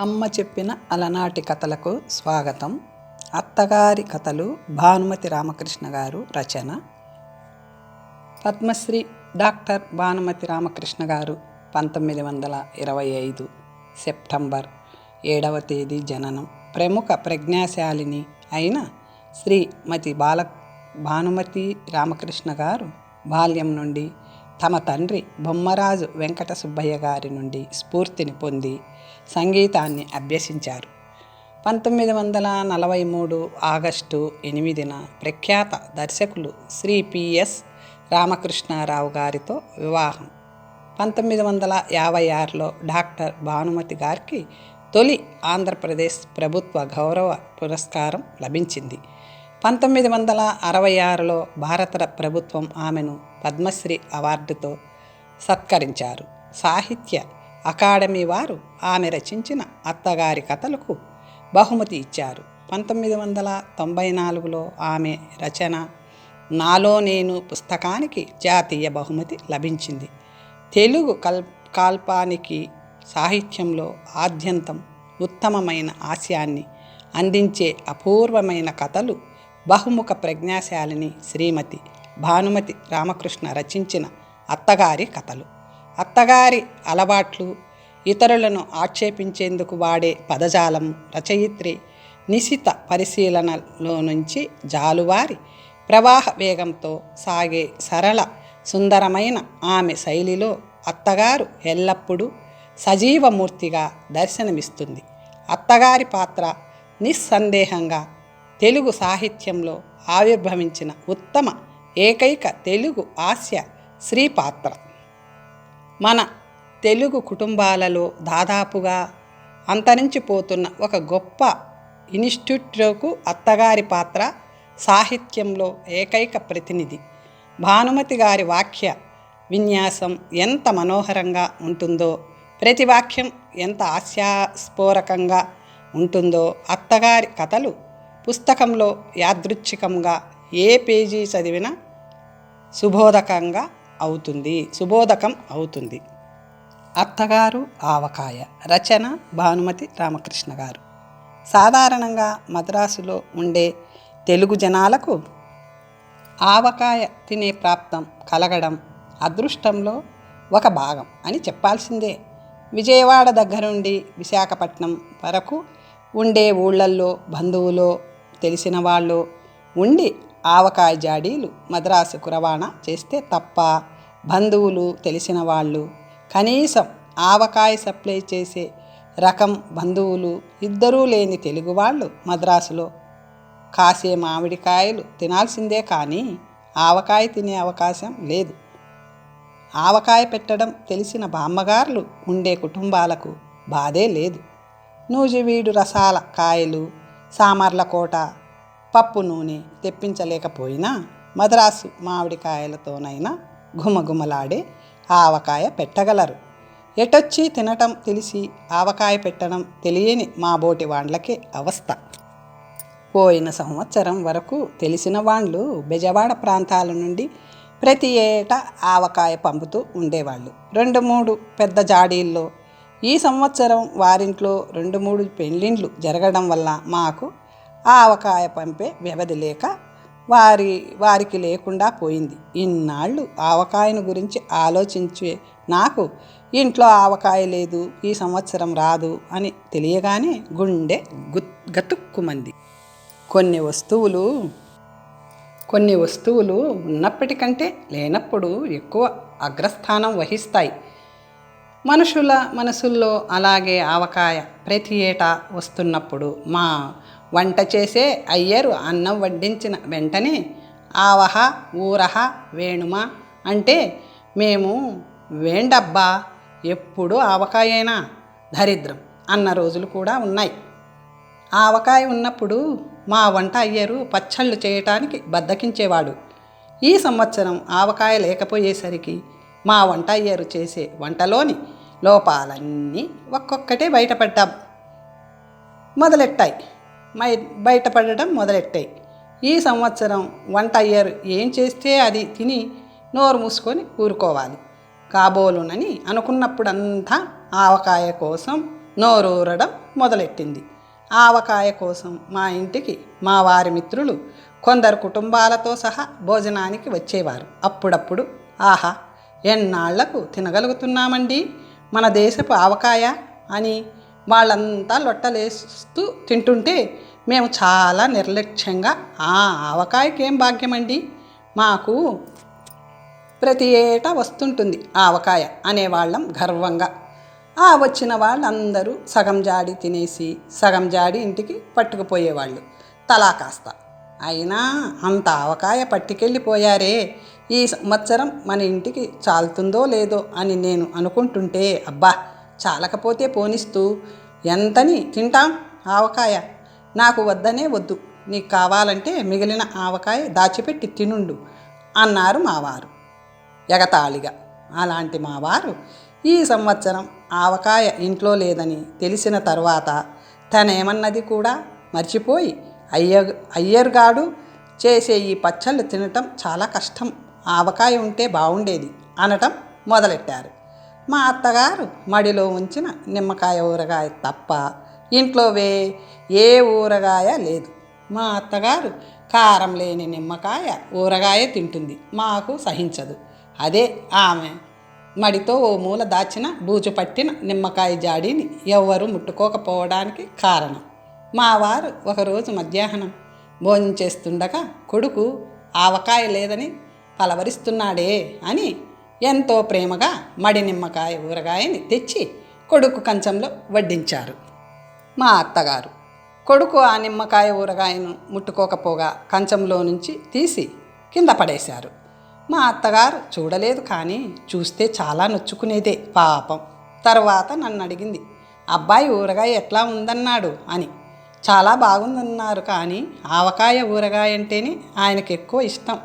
అమ్మ చెప్పిన అలనాటి కథలకు స్వాగతం. అత్తగారి కథలు భానుమతి రామకృష్ణ గారు రచన. పద్మశ్రీ డాక్టర్ భానుమతి రామకృష్ణ గారు పంతొమ్మిది వందల ఇరవై ఐదు సెప్టెంబర్ ఏడవ తేదీ జననం. ప్రముఖ ప్రజ్ఞాశాలిని అయిన శ్రీమతి బాల భానుమతి రామకృష్ణ గారు బాల్యం నుండి తమ తండ్రి బొమ్మరాజు వెంకట సుబ్బయ్య గారి నుండి స్ఫూర్తిని పొంది సంగీతాన్ని అభ్యసించారు. పంతొమ్మిది వందల నలభై మూడు ఆగస్టు ఎనిమిదిన ప్రఖ్యాత దర్శకులు శ్రీ పిఎస్ రామకృష్ణారావు గారితో వివాహం. పంతొమ్మిది వందల యాభై ఆరులో డాక్టర్ భానుమతి గారికి తొలి ఆంధ్రప్రదేశ్ ప్రభుత్వ గౌరవ పురస్కారం లభించింది. పంతొమ్మిది వందల అరవై ఆరులో భారత ప్రభుత్వం ఆమెను పద్మశ్రీ అవార్డుతో సత్కరించారు. సాహిత్య అకాడమీ వారు ఆమె రచించిన అత్తగారి కథలకు బహుమతి ఇచ్చారు. పంతొమ్మిది వందల తొంభై నాలుగులో ఆమె రచన నాలో నేను పుస్తకానికి జాతీయ బహుమతి లభించింది. తెలుగు కల్ కాల్పానికి సాహిత్యంలో ఆద్యంతం ఉత్తమమైన ఆశయాన్ని అందించే అపూర్వమైన కథలు బహుముఖ ప్రజ్ఞాశాలిని శ్రీమతి భానుమతి రామకృష్ణ రచించిన అత్తగారి కథలు. అత్తగారి అలవాట్లు ఇతరులను ఆక్షేపించేందుకు వాడే పదజాలం రచయిత్రి నిశిత పరిశీలనలో నుంచి జాలువారి ప్రవాహ వేగంతో సాగే సరళ సుందరమైన ఆమె శైలిలో అత్తగారు ఎల్లప్పుడూ సజీవమూర్తిగా దర్శనమిస్తుంది. అత్తగారి పాత్ర నిస్సందేహంగా తెలుగు సాహిత్యంలో ఆవిర్భవించిన ఉత్తమ ఏకైక తెలుగు హాస్య స్త్రీ పాత్ర. మన తెలుగు కుటుంబాలలో దాదాపుగా అంతరించిపోతున్న ఒక గొప్ప ఇన్స్టిట్యూట్కు అత్తగారి పాత్ర సాహిత్యంలో ఏకైక ప్రతినిధి. భానుమతి గారి వాక్య విన్యాసం ఎంత మనోహరంగా ఉంటుందో ప్రతి వాక్యం ఎంత హాస్యాస్ఫోరకంగా ఉంటుందో అత్తగారి కథలు పుస్తకంలో యాదృచ్ఛికంగా ఏ పేజీ చదివినా సుబోధకంగా అవుతుంది సుబోధకం అవుతుంది. అత్తగారు ఆవకాయ రచన భానుమతి రామకృష్ణ గారు. సాధారణంగా మద్రాసులో ఉండే తెలుగు జనాలకు ఆవకాయ తినే ప్రాప్తం కలగడం అదృష్టంలో ఒక భాగం అని చెప్పాల్సిందే. విజయవాడ దగ్గరుండి విశాఖపట్నం వరకు ఉండే ఊళ్ళల్లో బంధువులో తెలిసిన వాళ్ళు ఉండి ఆవకాయ జాడీలు మద్రాసుకు రవాణా చేస్తే తప్ప బంధువులు తెలిసిన వాళ్ళు కనీసం ఆవకాయ సప్లై చేసే రకం బంధువులు ఇద్దరూ లేని తెలుగు వాళ్ళు మద్రాసులో కాసే మామిడికాయలు తినాల్సిందే కానీ ఆవకాయ తినే అవకాశం లేదు. ఆవకాయ పెట్టడం తెలిసిన బామ్మగారులు ఉండే కుటుంబాలకు బాధే లేదు. నూజివీడు రసాల కాయలు సామర్ల కోట పప్పు నూనె తెప్పించలేకపోయినా మద్రాసు మామిడికాయలతోనైనా ఘుమఘుమలాడే ఆవకాయ పెట్టగలరు. ఎటొచ్చి తినటం తెలిసి ఆవకాయ పెట్టడం తెలియని మా బోటి వాండ్లకే అవస్థ. పోయిన సంవత్సరం వరకు తెలిసిన వాళ్ళు బెజవాడ ప్రాంతాల నుండి ప్రతి ఏటా ఆవకాయ పంపుతూ ఉండేవాళ్ళు. రెండు మూడు పెద్ద జాడీల్లో ఈ సంవత్సరం వారింట్లో రెండు మూడు పెళ్ళిండ్లు జరగడం వల్ల మాకు ఆవకాయ పంపే వ్యవధి లేక వారి వారికి లేకుండా పోయింది. ఇన్నాళ్ళు ఆవకాయను గురించి ఆలోచించే నాకు ఇంట్లో ఆవకాయ లేదు ఈ సంవత్సరం రాదు అని తెలియగానే గుండె గతుక్కుమంది. కొన్ని వస్తువులు కొన్ని వస్తువులు ఉన్నప్పటికంటే లేనప్పుడు ఎక్కువ అగ్రస్థానం వహిస్తాయి. మనుషుల మనసుల్లో అలాగే ఆవకాయ ప్రతి ఏటా వస్తున్నప్పుడు మా వంట చేసే అయ్యరు అన్నం వడ్డించిన వెంటనే ఆవహ ఊరహ వేణుమ అంటే మేము వేండబ్బా ఎప్పుడు ఆవకాయేనా దరిద్రం అన్న రోజులు కూడా ఉన్నాయి. ఆవకాయ ఉన్నప్పుడు మా వంట అయ్యరు పచ్చళ్ళు చేయటానికి బద్దకించేవాడు. ఈ సంవత్సరం ఆవకాయ లేకపోయేసరికి మా వంట అయ్యారు చేసే వంటలోని లోపాలన్నీ ఒక్కొక్కటే బయటపడ్డాం. మొదలెట్టాయి. మై బయటపడడం మొదలెట్టాయి. ఈ సంవత్సరం వంట అయ్యరు ఏం చేస్తే అది తిని నోరు మూసుకొని ఊరుకోవాలి. కాబోలునని అనుకున్నప్పుడంతా ఆవకాయ కోసం నోరూరడం మొదలెట్టింది. ఆవకాయ కోసం మా ఇంటికి మా వారి మిత్రులు కొందరు కుటుంబాలతో సహా భోజనానికి వచ్చేవారు. అప్పుడప్పుడు ఆహా ఎన్నాళ్ళకు తినగలుగుతున్నామండి? మన దేశపు ఆవకాయ అని వాళ్ళంతా లొట్టలేస్తూ తింటుంటే మేము చాలా నిర్లక్ష్యంగా ఆ ఆవకాయకి ఏం భాగ్యమండి? మాకు ప్రతి ఏటా వస్తుంటుంది ఆవకాయ అనేవాళ్ళం గర్వంగా. ఆ వచ్చిన వాళ్ళందరూ సగం జాడి తినేసి సగం జాడి ఇంటికి పట్టుకుపోయేవాళ్ళు. తలా కాస్త. అయినా అంత ఆవకాయ పట్టుకెళ్ళిపోయారే. ఈ సంవత్సరం మన ఇంటికి చాలుతుందో లేదో అని నేను అనుకుంటుంటే అబ్బా చాలకపోతే పోనిస్తూ ఎంతని తింటాం? ఆవకాయ. నాకు వద్దనే వద్దు. నీకు కావాలంటే మిగిలిన ఆవకాయ దాచిపెట్టి తినుండు అన్నారు మావారు. ఎగతాళిగా. అలాంటి మావారు ఈ సంవత్సరం ఆవకాయ ఇంట్లో లేదని తెలిసిన తర్వాత తనేమన్నది కూడా మర్చిపోయి అయ్య అయ్యర్గాడు చేసే ఈ పచ్చళ్ళు తినటం చాలా కష్టం. ఆవకాయ ఉంటే బాగుండేది అనటం మొదలెట్టారు. మా అత్తగారు మడిలో ఉంచిన నిమ్మకాయ ఊరగాయ తప్ప ఇంట్లో వే ఏ ఊరగాయ లేదు. మా అత్తగారు కారం లేని నిమ్మకాయ ఊరగాయ తింటుంది మాకు సహించదు. అదే ఆమె మడితో ఓ మూల దాచిన బూజు పట్టిన నిమ్మకాయ జాడీని ఎవ్వరూ ముట్టుకోకపోవడానికి కారణం. మా వారు ఒకరోజు మధ్యాహ్నం భోజనం చేస్తుండగా కొడుకు ఆవకాయ లేదని పలవరిస్తున్నాడే అని ఎంతో ప్రేమగా మడి నిమ్మకాయ ఊరగాయని తెచ్చి కొడుకు కంచంలో వడ్డించారు. మా అత్తగారు కొడుకు ఆ నిమ్మకాయ ఊరగాయను ముట్టుకోకపోగా కంచంలో నుంచి తీసి కింద పడేశారు. మా అత్తగారు చూడలేదు కానీ చూస్తే చాలా నొచ్చుకునేదే పాపం. తర్వాత నన్ను అడిగింది అబ్బాయి ఊరగాయ ఎట్లా ఉందన్నాడు? అని. చాలా బాగుందన్నారు కానీ ఆవకాయ ఊరగాయ అంటేనే ఆయనకు ఎక్కువ ఇష్టం.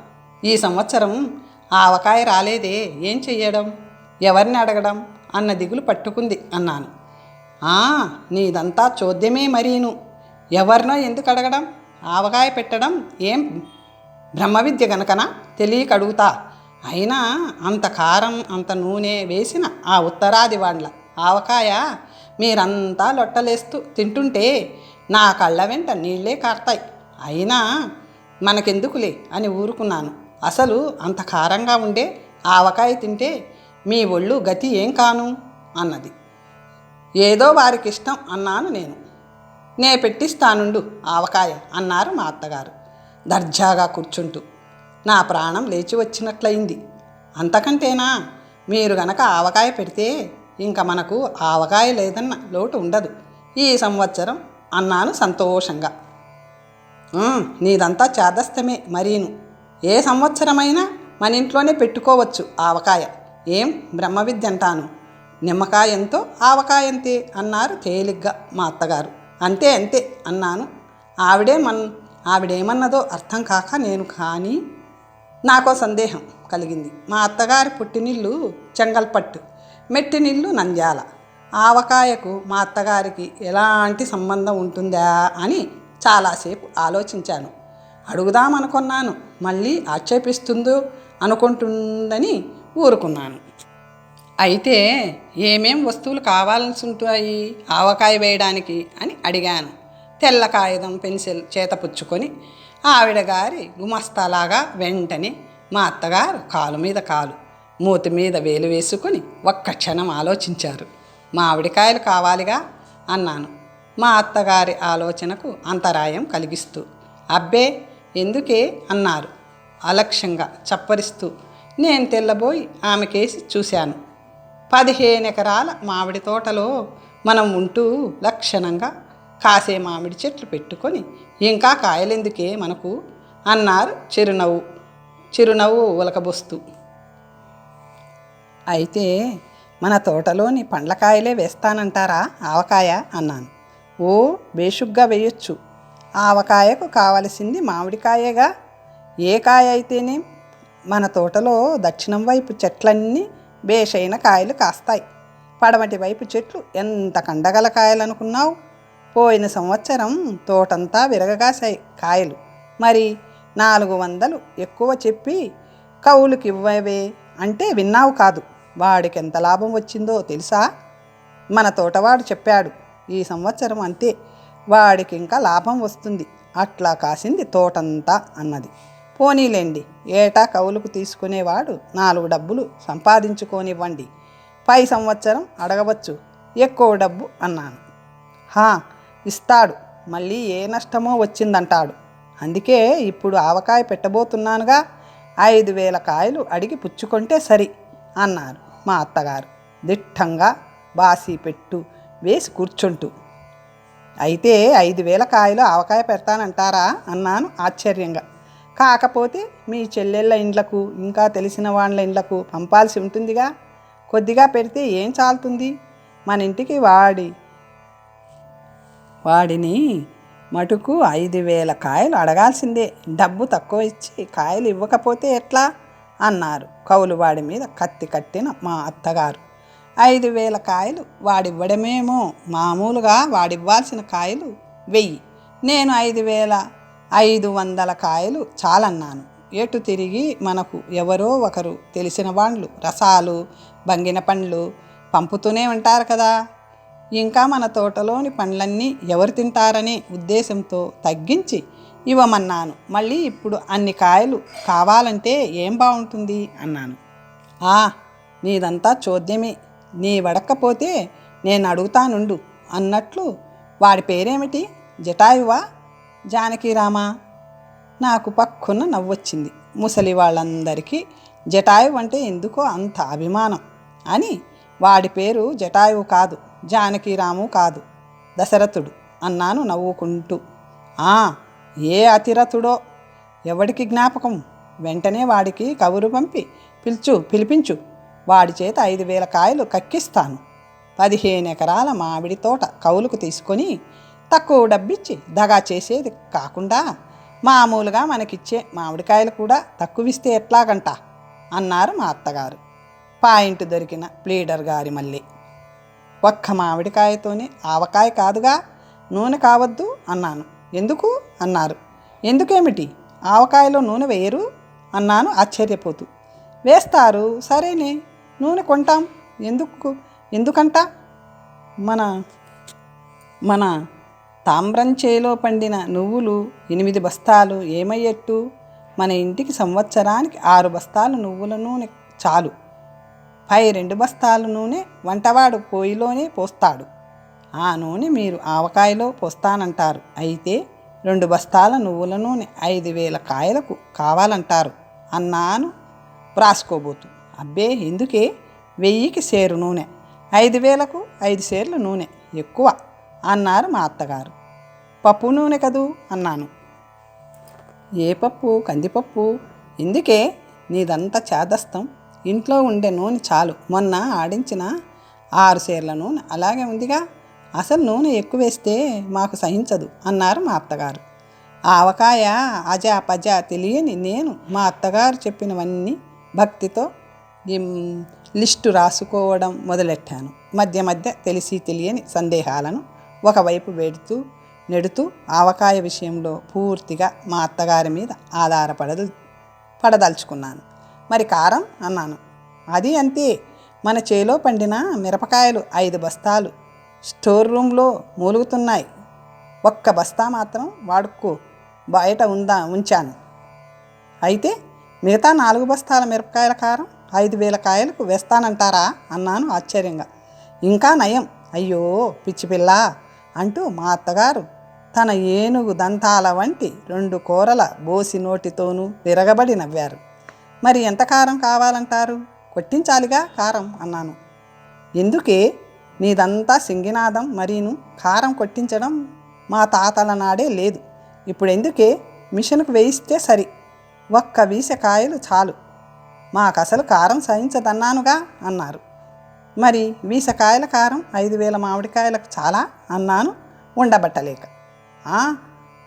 ఈ సంవత్సరం ఆవకాయ రాలేదే ఏం చెయ్యడం? ఎవరిని అడగడం? అన్న దిగులు పట్టుకుంది అన్నాను. "ఆ, నీదంతా చోద్యమే మరీను. ఎవరినో ఎందుకు అడగడం? ఆవకాయ పెట్టడం ఏం బ్రహ్మ విద్య గనకనా? తెలియక అడుగుతా అయినా అంత కారం అంత నూనె వేసిన ఆ ఉత్తరాది వాళ్ళ ఆవకాయ మీరంతా లొట్టలేస్తూ తింటుంటే నా కళ్ళ వెంట నీళ్ళే కారుతాయి. అయినా మనకెందుకులే అని ఊరుకున్నాను. అసలు అంత కారంగా ఉండే ఆవకాయ తింటే మీ ఒళ్ళు గతి ఏం కాను? అన్నది. ఏదో వారికి ఇష్టం అన్నాను నేను. నే పెట్టిస్తానుండు ఆవకాయ అన్నారు మా అత్తగారు. దర్జాగా కూర్చుంటూ. నా ప్రాణం లేచి వచ్చినట్లయింది. అంతకంటేనా? మీరు గనక ఆవకాయ పెడితే ఇంక మనకు ఆవకాయ లేదన్న లోటు ఉండదు. ఈ సంవత్సరం అన్నాను సంతోషంగా. నీదంతా చేదస్తమే మరీను. ఏ సంవత్సరమైనా మన ఇంట్లోనే పెట్టుకోవచ్చు ఆవకాయ. ఏం బ్రహ్మ విద్య అంటాను నిమ్మకాయ ఎంతో ఆవకాయ అన్నారు తేలిగ్గా మా అత్తగారు. అంతే అంతే అన్నాను. ఆవిడే మన్ ఆవిడేమన్నదో అర్థం కాక నేను కానీ నాకో సందేహం కలిగింది. మా అత్తగారి పుట్టినిల్లు చెంగల్పట్టు మెట్టినిల్లు నంద్యాల. ఆవకాయకు మా అత్తగారికి ఎలాంటి సంబంధం ఉంటుందా అని చాలాసేపు ఆలోచించాను. అడుగుదామనుకున్నాను. మళ్ళీ ఆక్షేపిస్తుందో అనుకుంటుందని ఊరుకున్నాను. అయితే ఏమేం వస్తువులు కావాల్సి ఉంటాయి ఆవకాయ వేయడానికి అని అడిగాను. తెల్ల కాగితం పెన్సిల్ చేతపుచ్చుకొని ఆవిడగారి గుమస్తాలాగా వెంటనే మా అత్తగారు కాలు మీద కాలు మూతి మీద వేలు వేసుకొని ఒక్క క్షణం ఆలోచించారు. మామిడికాయలు కావాలిగా? అన్నాను. మా అత్తగారి ఆలోచనకు అంతరాయం కలిగిస్తూ. అబ్బే! ఎందుకే అన్నారు. అలక్ష్యంగా చప్పరిస్తూ నేను తెల్లబోయి ఆమెకేసి చూశాను. పదిహేను ఎకరాల మామిడి తోటలో మనం ఉంటూ లక్షణంగా కాసే మామిడి చెట్లు పెట్టుకొని ఇంకా కాయలెందుకే మనకు? అన్నారు చిరునవ్వు చిరునవ్వు ఉలకబొస్తూ. అయితే మన తోటలోని పండ్లకాయలే వేస్తానంటారా ఆవకాయ? అన్నాను. ఓ బేషుగ్గా వేయొచ్చు. ఆవకాయకు కావలసింది మామిడికాయగా. ఏ కాయ అయితేనే మన తోటలో దక్షిణం వైపు చెట్లన్నీ బేషైన కాయలు కాస్తాయి. పడమటి వైపు చెట్లు ఎంత కండగల కాయలనుకున్నావు? పోయిన సంవత్సరం తోటంతా విరగగాశాయి కాయలు. మరి నాలుగు వందలు ఎక్కువ చెప్పి కౌలుకి ఇవ్వవే అంటే విన్నావు కాదు. వాడికి ఎంత లాభం వచ్చిందో తెలుసా? మన తోటవాడు చెప్పాడు ఈ సంవత్సరం అంతే. వాడికి ఇంకా లాభం వస్తుంది. అట్లా కాసింది తోటంతా అన్నది. పోనీలేండి ఏటా కవులకు తీసుకునేవాడు నాలుగు డబ్బులు సంపాదించుకోనివ్వండి. పై సంవత్సరం అడగవచ్చు ఎక్కువ డబ్బు అన్నాను. హా ఇస్తాడు మళ్ళీ ఏ నష్టమో వచ్చిందంటాడు. అందుకే ఇప్పుడు ఆవకాయ పెట్టబోతున్నానుగా ఐదు వేల కాయలు అడిగి పుచ్చుకుంటే సరి అన్నారు మా అత్తగారు. దిట్టంగా బాసి పెట్టు వేసి కూర్చుంటూ. అయితే ఐదు వేల కాయలు ఆవకాయ పెడతానంటారా? అన్నాను ఆశ్చర్యంగా. కాకపోతే మీ చెల్లెళ్ళ ఇండ్లకు ఇంకా తెలిసిన వాళ్ళ ఇండ్లకు పంపాల్సి ఉంటుందిగా. కొద్దిగా పెడితే ఏం చాలుతుంది? మన ఇంటికి వాడి వాడిని మటుకు ఐదు వేల కాయలు అడగాల్సిందే. డబ్బు తక్కువ ఇచ్చి కాయలు ఇవ్వకపోతే ఎట్లా? అన్నారు కౌలువాడి మీద కత్తి కట్టిన మా అత్తగారు. ఐదు వేల కాయలు వాడివ్వడమేమో? మామూలుగా వాడివ్వాల్సిన కాయలు వెయ్యి. నేను ఐదు వేల ఐదు వందల కాయలు చాలన్నాను. ఎటు తిరిగి మనకు ఎవరో ఒకరు తెలిసిన వాళ్ళు రసాలు బంగిన పండ్లు పంపుతూనే ఉంటారు కదా. ఇంకా మన తోటలోని పండ్లన్నీ ఎవరు తింటారనే ఉద్దేశంతో తగ్గించి ఇవ్వమన్నాను. మళ్ళీ ఇప్పుడు అన్ని కాయలు కావాలంటే ఏం బాగుంటుంది అన్నాను. ఆ నీదంతా చోద్యమే. నీ వడక్కపోతే నేను అడుగుతానుండు అన్నట్లు వాడి పేరేమిటి? జటాయువా? జానకీరామా నాకు పక్కున నవ్వొచ్చింది. ముసలి వాళ్ళందరికీ జటాయువు అంటే ఎందుకో అంత అభిమానం అని వాడి పేరు జటాయువు కాదు జానకీరాము కాదు దశరథుడు అన్నాను నవ్వుకుంటూ. ఆ ఏ అతిరథుడో? ఎవడికి జ్ఞాపకం? వెంటనే వాడికి కబురు పంపి పిలుచు పిలిపించు. వాడి చేత ఐదు వేల కాయలు కక్కిస్తాను. పదిహేను ఎకరాల మామిడి తోట కౌలుకు తీసుకొని తక్కువ డబ్బిచ్చి దగా చేసేది కాకుండా మామూలుగా మనకిచ్చే మామిడికాయలు కూడా తక్కువిస్తే ఎట్లాగంట? అన్నారు మా అత్తగారు. పాయింట్ దొరికిన ప్లీడర్ గారి మళ్ళీ. ఒక్క మామిడికాయతోనే ఆవకాయ కాదుగా? నూనె కావద్దు? అన్నాను. ఎందుకు? అన్నారు. ఎందుకేమిటి? ఆవకాయలో నూనె వేయరు? అన్నాను ఆశ్చర్యపోతూ. వేస్తారు. సరేనే. నూనె కొంటాం. ఎందుకు? ఎందుకంట? మన మన తామ్రం చేలో పండిన నువ్వులు ఎనిమిది బస్తాలు ఏమయ్యట్టు? మన ఇంటికి సంవత్సరానికి ఆరు బస్తాలు నువ్వుల నూనె చాలు. పై రెండు బస్తాల నూనె వంటవాడు పొయ్యిలోనే పోస్తాడు. ఆ నూనె మీరు ఆవకాయలో పోస్తానంటారు. అయితే రెండు బస్తాల నువ్వుల నూనె ఐదు వేల కాయలకు కావాలంటారు అన్నాను. వ్రాసుకోబోతు అబ్బే ఎందుకే? వెయ్యికి సేరు నూనె. ఐదు వేలకు ఐదు సేర్లు నూనె ఎక్కువ అన్నారు మా అత్తగారు. పప్పు నూనె కదూ? అన్నాను. ఏ పప్పు? కందిపప్పు. ఎందుకే? నీదంతా చేదస్తం. ఇంట్లో ఉండే నూనె చాలు. మొన్న ఆడించిన ఆరు సేర్ల నూనె. అలాగే ఉందిగా. అసలు నూనె ఎక్కువ వేస్తే మాకు సహించదు అన్నారు మా అత్తగారు. ఆవకాయ అజా పజా తెలియని నేను మా అత్తగారు చెప్పినవన్నీ భక్తితో లిస్టు రాసుకోవడం మొదలెట్టాను. మధ్య మధ్య తెలిసి తెలియని సందేహాలను ఒకవైపు పెడుతూ నెడుతూ ఆవకాయ విషయంలో పూర్తిగా మా అత్తగారి మీద ఆధారపడదు పడదలుచుకున్నాను. మరి కారం? అన్నాను. అది అంతే. మన చేలో పండిన మిరపకాయలు ఐదు బస్తాలు స్టోర్ రూమ్లో మూలుగుతున్నాయి. ఒక్క బస్తా మాత్రం వాడుకో బయట ఉందా ఉంచాను. అయితే మిగతా నాలుగు బస్తాల మిరపకాయల కారం? ఐదు వేల కాయలకు వేస్తానంటారా? అన్నాను ఆశ్చర్యంగా. ఇంకా నయం. అయ్యో పిచ్చి పిల్ల అంటూ మా అత్తగారు తన ఏనుగు దంతాల వంటి రెండు కూరల బోసి నోటితోనూ విరగబడి నవ్వారు. మరి ఎంత కారం కావాలంటారు? కొట్టించాలిగా కారం అన్నాను. ఎందుకే? నీదంతా సింగినాదం మరీను. కారం కొట్టించడం మా తాతల నాడే లేదు. ఇప్పుడు ఎందుకే? మిషన్కు వేయిస్తే సరి. ఒక్క వీసె కాయలు చాలు. మాకు అసలు కారం సహించదన్నానుగా అన్నారు. మరి వీసకాయల కారం ఐదు వేల మామిడికాయలకు చాలా అన్నాను ఉండబట్టలేక.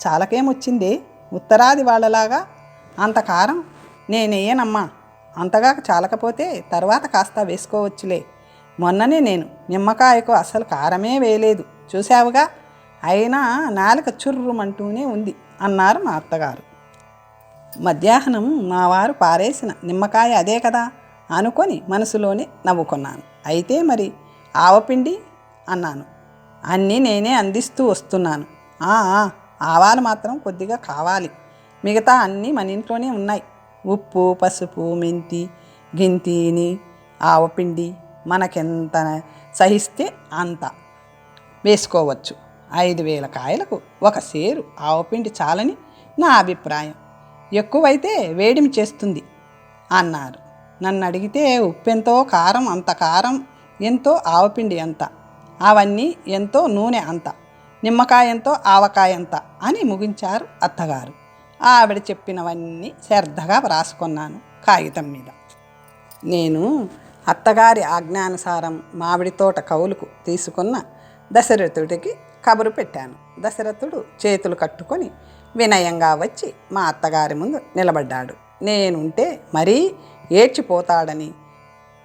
చాలకేమొచ్చింది? ఉత్తరాది వాళ్ళలాగా అంత కారం నేనేయనమ్మా. అంతగా చాలకపోతే తర్వాత కాస్త వేసుకోవచ్చులే. మొన్ననే నేను నిమ్మకాయకు అసలు కారమే వేయలేదు. చూశావుగా? అయినా నాలుక చుర్రుమంటూనే ఉంది అన్నారు మా అత్తగారు. మధ్యాహ్నం మా వారు పారేసిన నిమ్మకాయ అదే కదా అనుకొని మనసులోనే నవ్వుకున్నాను. అయితే మరి ఆవపిండి అన్నాను. అన్నీ నేనే అందిస్తూ వస్తున్నాను. ఆ, ఆవాలు మాత్రం కొద్దిగా కావాలి. మిగతా అన్నీ మన ఇంట్లోనే ఉన్నాయి. ఉప్పు పసుపు మెంతి గింతిని ఆవపిండి మనకెంత సహిస్తే అంత వేసుకోవచ్చు. ఐదు వేల కాయలకు ఒక సేరు ఆవపిండి చాలని నా అభిప్రాయం. ఎక్కువైతే వేడిమి చేస్తుంది అన్నారు. నన్ను అడిగితే ఉప్పెంతో కారం అంత కారం ఎంతో ఆవపిండి ఎంత అవన్నీ ఎంతో నూనె అంత నిమ్మకాయ ఎంతో ఆవకాయ అని ముగించారు అత్తగారు. ఆవిడ చెప్పినవన్నీ శ్రద్ధగా వ్రాసుకున్నాను కాగితం మీద. నేను అత్తగారి ఆజ్ఞానుసారం మామిడి తోట కౌలుకు తీసుకున్న దశరథుడికి కబురు పెట్టాను. దశరథుడు చేతులు కట్టుకొని వినయంగా వచ్చి మా అత్తగారి ముందు నిలబడ్డాడు. నేనుంటే మరీ ఏడ్చిపోతాడని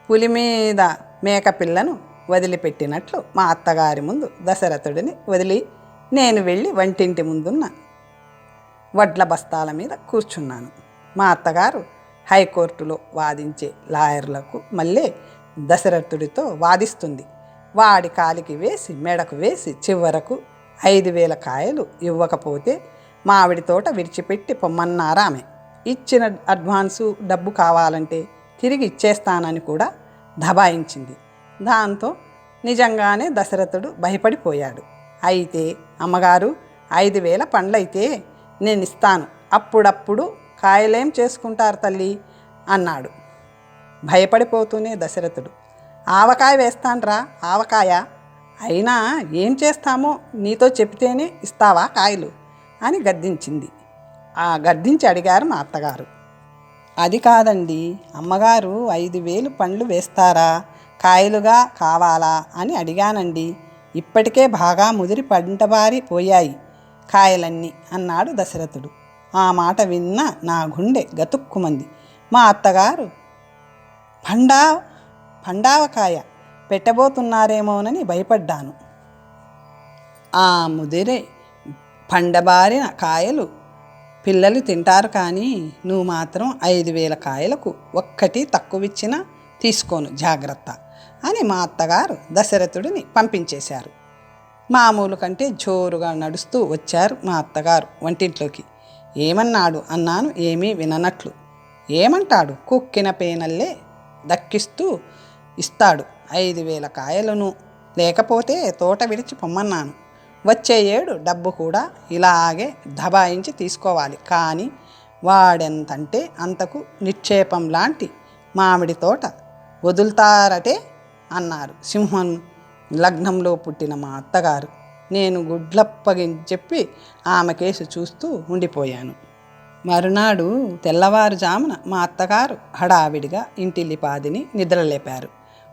పులి మీద మేకపిల్లను వదిలిపెట్టినట్లు మా అత్తగారి ముందు దశరథుడిని వదిలి నేను వెళ్ళి వంటింటి ముందున్న వడ్ల బస్తాల మీద కూర్చున్నాను. మా అత్తగారు హైకోర్టులో వాదించే లాయర్లకు మళ్ళీ దశరథుడితో వాదిస్తుంది. వాడి కాలికి వేసి మెడకు వేసి చివరకు ఐదు వేల కాయలు ఇవ్వకపోతే మామిడి తోట విడిచిపెట్టి పొమ్మన్నారామె ఇచ్చిన అడ్వాన్సు డబ్బు కావాలంటే తిరిగి ఇచ్చేస్తానని కూడా దబాయించింది. దాంతో నిజంగానే దశరథుడు భయపడిపోయాడు. అయితే అమ్మగారు ఐదు వేల పండ్లయితే నేను ఇస్తాను అప్పుడప్పుడు కాయలేం చేసుకుంటారు తల్లి? అన్నాడు. భయపడిపోతూనే దశరథుడు. ఆవకాయ వేస్తాన్రా ఆవకాయ. అయినా ఏం చేస్తామో నీతో చెప్తేనే ఇస్తావా కాయలు? అని గద్దించింది. ఆ గద్దించి అడిగారు మా అత్తగారు. అది కాదండి అమ్మగారు ఐదు వేలు పండ్లు వేస్తారా కాయలుగా కావాలా అని అడిగానండి. ఇప్పటికే బాగా ముదిరి పంటబారి పోయాయి కాయలన్నీ అన్నాడు దశరథుడు. ఆ మాట విన్న నా గుండె గతుక్కుమంది. మా అత్తగారు పండా పండావకాయ పెట్టబోతున్నారేమోనని భయపడ్డాను. ఆ ముదిరే పండబారిన కాయలు. పిల్లలు తింటారు కానీ నువ్వు మాత్రం ఐదు వేల కాయలకు ఒక్కటి తక్కువిచ్చినా తీసుకోను జాగ్రత్త అని మా అత్తగారు దశరథుడిని పంపించేశారు. మామూలు కంటే జోరుగా నడుస్తూ వచ్చారు మా అత్తగారు వంటింట్లోకి. ఏమన్నాడు అన్నాను ఏమీ విననట్లు. ఏమంటాడు? కుక్కిన పేనల్లే దక్కిస్తూ ఇస్తాడు ఐదు వేల కాయలను. లేకపోతే తోట విడిచి పొమ్మన్నాను. వచ్చే ఏడు డబ్బు కూడా ఇలాగే దబాయించి తీసుకోవాలి. కానీ వాడెంతంటే అంతకు నిక్షేపం లాంటి మామిడి తోట వదులుతారటే అన్నారు. సింహం లగ్నంలో పుట్టిన మా అత్తగారు. నేను గుడ్లప్పగి చెప్పి ఆమె కేసు చూస్తూ ఉండిపోయాను. మరునాడు తెల్లవారుజామున మా అత్తగారు హడావిడిగా ఇంటిల్లిపాదిని నిద్రలేపారు.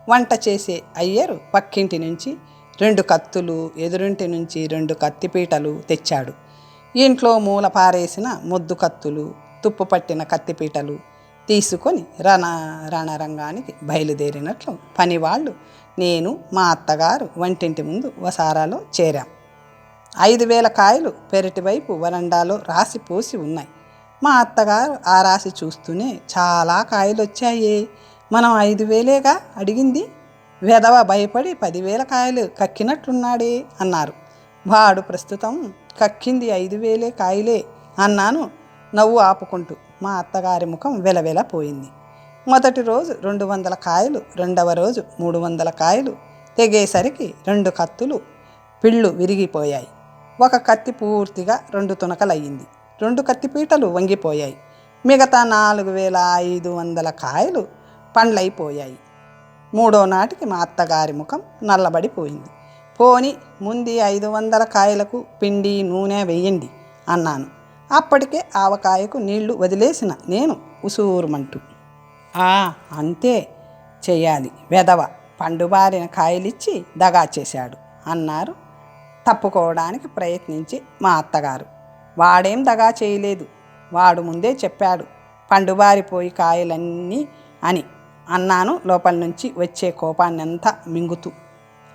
వంట చేసే అయ్యరు పక్కింటి నుంచి రెండు కత్తులు ఎదురింటి నుంచి రెండు కత్తిపీటలు తెచ్చాడు. ఇంట్లో మూల పారేసిన మొద్దు కత్తులు తుప్పు పట్టిన కత్తిపీటలు తీసుకొని రణ రణరంగానికి బయలుదేరినట్లు పనివాళ్ళు నేను మా అత్తగారు వంటింటి ముందు వసారాలో చేరాం. ఐదు వేల కాయలు పెరటి వైపు వరండాలో రాసి పోసి ఉన్నాయి. మా అత్తగారు ఆ రాసి చూస్తూనే చాలా కాయలు వచ్చాయే మనం ఐదు వేలేగా? అడిగింది వెధవ భయపడి పదివేల కాయలు కక్కినట్లున్నాడే అన్నారు. వాడు ప్రస్తుతం కక్కింది ఐదు వేలే కాయలే అన్నాను నవ్వు ఆపుకుంటూ. మా అత్తగారి ముఖం వెలవెలపోయింది మొదటి రోజు రెండు వందల కాయలు రెండవ రోజు మూడు వందల కాయలు తెగేసరికి రెండు కత్తులు పిళ్ళు విరిగిపోయాయి. ఒక కత్తి పూర్తిగా రెండు తునకలయ్యింది. రెండు కత్తి పీటలు వంగిపోయాయి. మిగతా నాలుగు వేల ఐదు వందల కాయలు పండ్లైపోయాయి. మూడో నాటికి మా అత్తగారి ముఖం నల్లబడిపోయింది పోని ముందు ఐదు వందల కాయలకు పిండి నూనె వేయండి అన్నాను. అప్పటికే ఆవకాయకు నీళ్ళు వదిలేసిన నేను ఉసూరుమంటూ. ఆ అంతే చెయ్యాలి వెదవ పండుబారిన కాయలిచ్చి దగా చేశాడు అన్నారు. తప్పుకోవడానికి ప్రయత్నించి మా అత్తగారు. వాడేం దగా చేయలేదు. వాడు ముందే చెప్పాడు పండుబారిపోయి కాయలన్నీ అని. అన్నాను. లోపల నుంచి వచ్చే కోపాన్నంతా మింగుతూ.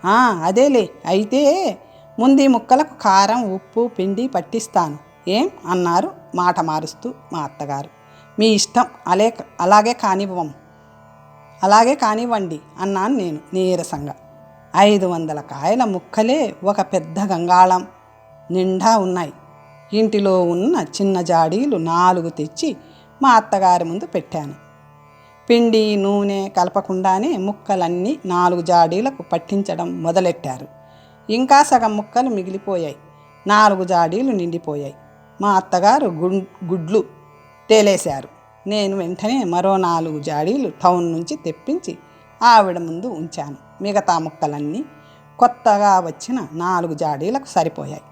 "ఆ, అదేలే. అయితే ముందు ముక్కలకు కారం ఉప్పు పిండి పట్టిస్తాను. ఏం? అన్నారు మాట మారుస్తూ మా అత్తగారు. మీ ఇష్టం అలే అలాగే కానివ్వం. అలాగే కానివ్వండి అన్నాను నేను నీరసంగా. ఐదు వందల కాయల ముక్కలే ఒక పెద్ద గంగాళం నిండా ఉన్నాయి. ఇంటిలో ఉన్న చిన్న జాడీలు నాలుగు తెచ్చి మా అత్తగారి ముందు పెట్టాను. పిండి నూనె కలపకుండానే ముక్కలన్నీ నాలుగు జాడీలకు పట్టించడం మొదలెట్టారు. ఇంకా సగం ముక్కలు మిగిలిపోయాయి. నాలుగు జాడీలు నిండిపోయాయి. మా అత్తగారు గుడ్లు తేలేశారు. నేను వెంటనే మరో నాలుగు జాడీలు టౌన్ నుంచి తెప్పించి ఆవిడ ముందు ఉంచాను. మిగతా ముక్కలన్నీ కొత్తగా వచ్చిన నాలుగు జాడీలకు సరిపోయాయి.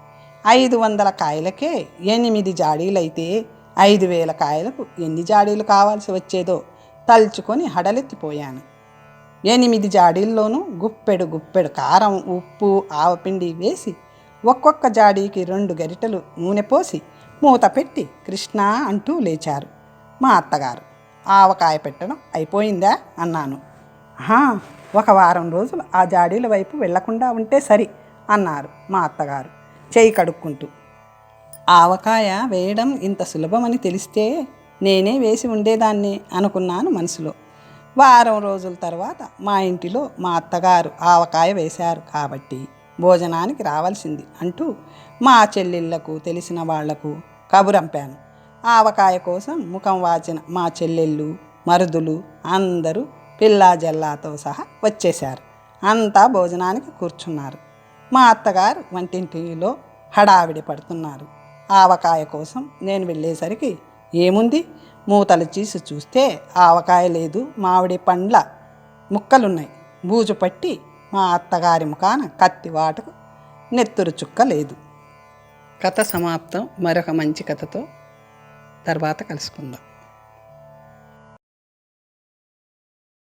ఐదు వందల కాయలకే ఎనిమిది జాడీలైతే ఐదు వేల కాయలకు ఎన్ని జాడీలు కావాల్సి వచ్చేదో తలుచుకొని హడలెత్తిపోయాను. ఎనిమిది జాడీల్లోనూ గుప్పెడు గుప్పెడు కారం ఉప్పు ఆవపిండి వేసి ఒక్కొక్క జాడీకి రెండు గరిటెలు నూనె పోసి మూత పెట్టి కృష్ణ అంటూ లేచారు. మా అత్తగారు ఆవకాయ పెట్టడం అయిపోయిందా? అన్నాను. ఒక వారం రోజులు ఆ జాడీల వైపు వెళ్ళకుండా ఉంటే సరి అన్నారు మా అత్తగారు చేయి కడుక్కుంటూ. ఆవకాయ వేయడం ఇంత సులభమని తెలిస్తే నేనే వేసి ఉండేదాన్ని అనుకున్నాను మనసులో. వారం రోజుల తర్వాత మా ఇంటిలో మా అత్తగారు ఆవకాయ వేశారు కాబట్టి భోజనానికి రావాల్సింది అంటూ మా చెల్లెళ్ళకు తెలిసిన వాళ్ళకు కబురంపాను. ఆవకాయ కోసం ముఖం వాచిన మా చెల్లెళ్ళు మరుదులు అందరూ పిల్లా జల్లాతో సహా వచ్చేశారు. అంతా భోజనానికి కూర్చున్నారు. మా అత్తగారు వంటింటిలో హడావిడి పడుతున్నారు. ఆవకాయ కోసం నేను వెళ్ళేసరికి ఏముంది? మూతలు చీసి చూస్తే ఆవకాయ లేదు మామిడి పండ్ల ముక్కలున్నాయి. బూజు పట్టి మా అత్తగారి ముఖాన కత్తి వాటకు నెత్తురు చుక్క లేదు. కథ సమాప్తం. మరొక మంచి కథతో తర్వాత కలుసుకుందాం.